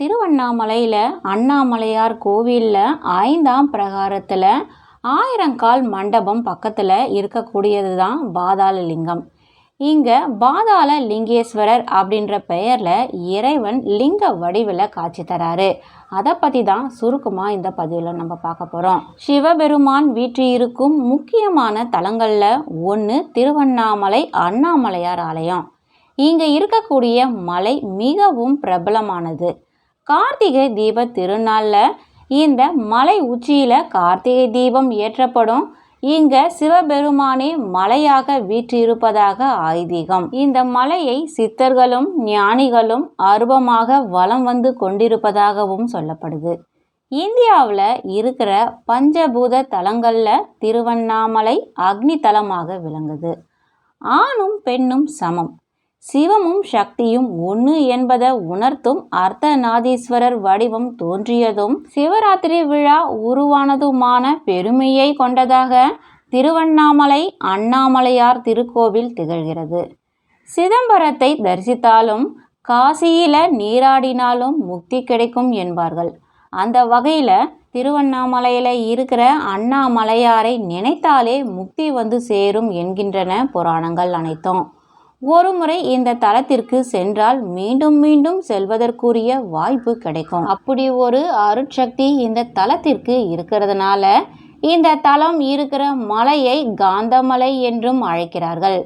திருவண்ணாமலையில் அண்ணாமலையார் கோவிலில் ஐந்தாம் பிரகாரத்தில் ஆயிரங்கால் மண்டபம் பக்கத்தில் இருக்கக்கூடியது தான் பாதாள லிங்கம் இங்கே பாதாள லிங்கேஸ்வரர் அப்படின்ற பெயரில் இறைவன் லிங்க வடிவில் காட்சி தராரு. அதை பற்றி தான் சுருக்கமாக இந்த பதிவில் நம்ம பார்க்க போகிறோம் சிவபெருமான் வீற்றிருக்கும் முக்கியமான தலங்களில் ஒன்று திருவண்ணாமலை அண்ணாமலையார் ஆலயம். இங்கே இருக்கக்கூடிய மலை மிகவும் பிரபலமானது. கார்த்திகை தீப திருநாளில் இந்த மலை உச்சியில் கார்த்திகை தீபம் ஏற்றப்படும். இங்க சிவபெருமானே மலையாக வீற்றிருப்பதாக ஐதீகம். இந்த மலையை சித்தர்களும் ஞானிகளும் அருபமாக வலம் வந்து கொண்டிருப்பதாகவும் சொல்லப்படுது. இந்தியாவில் இருக்கிற பஞ்சபூத தலங்களில் திருவண்ணாமலை அக்னி தலமாக விளங்குது. ஆணும் பெண்ணும் சமம். சிவமும் சக்தியும் ஒன்று என்பதை உணர்த்தும் அர்த்தநாதீஸ்வரர் வடிவம் தோன்றியதும் சிவராத்திரி விழா உருவானதுமான பெருமையை கொண்டதாக திருவண்ணாமலை அண்ணாமலையார் திருக்கோவில் திகழ்கிறது. சிதம்பரத்தை தரிசித்தாலும் காசியில நீராடினாலும் முக்தி கிடைக்கும் என்பார்கள். அந்த வகையில் திருவண்ணாமலையில் இருக்கிற அண்ணாமலையாரை நினைத்தாலே முக்தி வந்து சேரும் என்கின்றன புராணங்கள் அனைத்தும். ஒருமுறை இந்த தலத்திற்கு சென்றால் மீண்டும் மீண்டும் செல்வதற்குரிய வாய்ப்பு கிடைக்கும். அப்படி ஒரு அருட்சக்தி இந்த தலத்திற்கு இருக்கிறதுனால இந்த தலம் இருக்கிற மலையை காந்தமலை என்றும் அழைக்கிறார்கள்.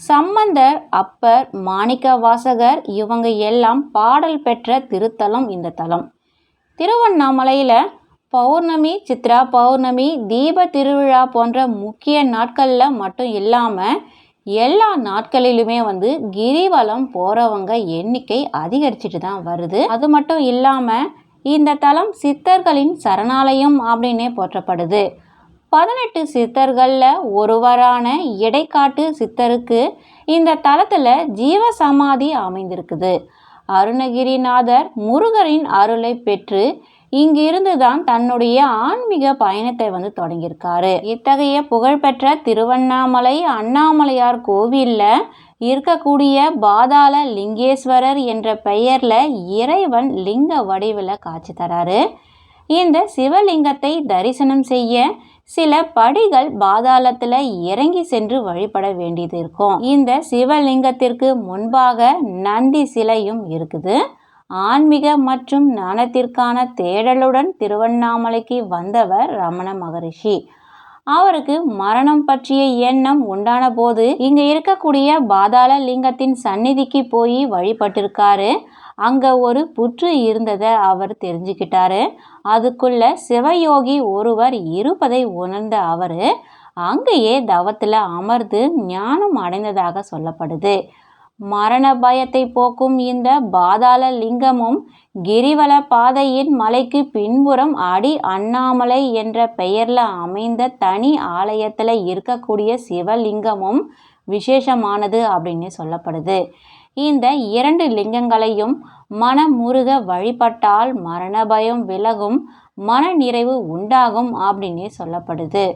சம்பந்தர் அப்பர் மாணிக்க வாசகர் இவங்க எல்லாம் பாடல் பெற்ற திருத்தலம் இந்த தலம். திருவண்ணாமலையில் பௌர்ணமி சித்ரா பௌர்ணமி தீப திருவிழா போன்ற முக்கிய நாட்களில் மட்டும் இல்லாமல் எல்லா நாட்களிலுமே வந்து கிரிவலம் போகிறவங்க எண்ணிக்கை அதிகரிச்சுட்டு தான் வருது. அது மட்டும் இல்லாமல் இந்த தலம் சித்தர்களின் சரணாலயம் அப்படின்னே போற்றப்படுது. பதினெட்டு சித்தர்களில் ஒருவரான இடைக்காட்டு சித்தருக்கு இந்த தலத்தில் ஜீவ சமாதி அமைந்திருக்குது. அருணகிரிநாதர் முருகரின் அருளை பெற்று இங்கிருந்து தான் தன்னுடைய ஆன்மீக பயணத்தை வந்து தொடங்கியிருக்காரு. இத்தகைய புகழ்பெற்ற திருவண்ணாமலை அண்ணாமலையார் கோவிலில் இருக்கக்கூடிய பாதாள லிங்கேஸ்வரர் என்ற பெயரில் இறைவன் லிங்க வடிவில் காட்சி தராரு. இந்த சிவலிங்கத்தை தரிசனம் செய்ய சில படிகள் பாதாளத்தில் இறங்கி சென்று வழிபட வேண்டியது இருக்கும். இந்த சிவலிங்கத்திற்கு முன்பாக நந்தி சிலையும் இருக்குது. ஆன்மீக மற்றும் ஞானத்திற்கான தேடலுடன் திருவண்ணாமலைக்கு வந்தவர் ரமண மகரிஷி. அவருக்கு மரணம் பற்றிய எண்ணம் உண்டான போது இங்க இருக்கக்கூடிய பாதாள லிங்கத்தின் சந்நிதிக்கு போய் வழிபட்டிருக்காரு. அங்க ஒரு புற்று இருந்ததை அவர் தெரிஞ்சுக்கிட்டாரு. அதுக்குள்ள சிவயோகி ஒருவர் இருப்பதை உணர்ந்த அவர் அங்கேயே தவத்தில் அமர்ந்து ஞானம் அடைந்ததாக சொல்லப்படுது. மரண பயத்தை போக்கும் இந்த பாதாள லிங்கமும் கிரிவல பாதையின் மலைக்கு பின்புறம் அடி அண்ணாமலை என்ற பெயரில் அமைந்த தனி ஆலயத்தில் இருக்கக்கூடிய சிவலிங்கமும் விசேஷமானது அப்படின்னு சொல்லப்படுது. இந்த இரண்டு லிங்கங்களையும் மனமுருக வழிபட்டால் மரண பயம் விலகும் மன நிறைவு உண்டாகும் அப்படின்னு சொல்லப்படுது.